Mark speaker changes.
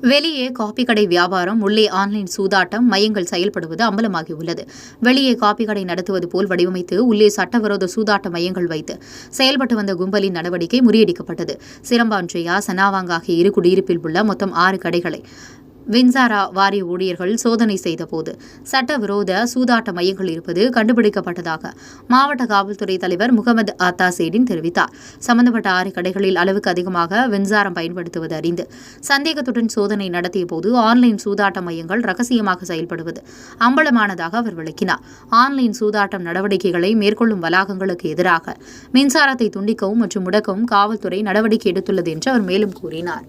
Speaker 1: வெளியே காபி கடை வியாபாரம் உள்ளே ஆன்லைன் சூதாட்டம் மையங்கள் செயல்படுவது அம்பலமாகியுள்ளது. வெளியே காபி கடை நடத்துவது போல் வடிவமைத்து உள்ளே சட்டவிரோத சூதாட்ட மையங்கள் வைத்து செயல்பட்டு வந்த கும்பலின் நடவடிக்கை முறியடிக்கப்பட்டது. சிரம்பான்ஜெயா சனாவாங் ஆகிய இரு குடியிருப்பில் உள்ள மொத்தம் ஆறு கடைகளை மின்சாரா வாரிய ஊழியர்கள் சோதனை செய்தபோது சட்டவிரோத சூதாட்ட மையங்கள் இருப்பது கண்டுபிடிக்கப்பட்டதாக மாவட்ட காவல்துறை தலைவர் முகமது அத்தாசேடின் தெரிவித்தார். சம்பந்தப்பட்ட ஆறு கடைகளில் அளவுக்கு அதிகமாக மின்சாரம் பயன்படுத்துவது அறிந்து சந்தேகத்துடன் சோதனை நடத்திய போது ஆன்லைன் சூதாட்ட மையங்கள் ரகசியமாக செயல்படுவது அம்பலமானதாக அவர் விளக்கினார். ஆன்லைன் சூதாட்டம் நடவடிக்கைகளை மேற்கொள்ளும் வளாகங்களுக்கு எதிராக மின்சாரத்தை துண்டிக்கவும் மற்றும் முடக்கவும் காவல்துறை நடவடிக்கை எடுத்துள்ளது என்று அவர் மேலும் கூறினார்.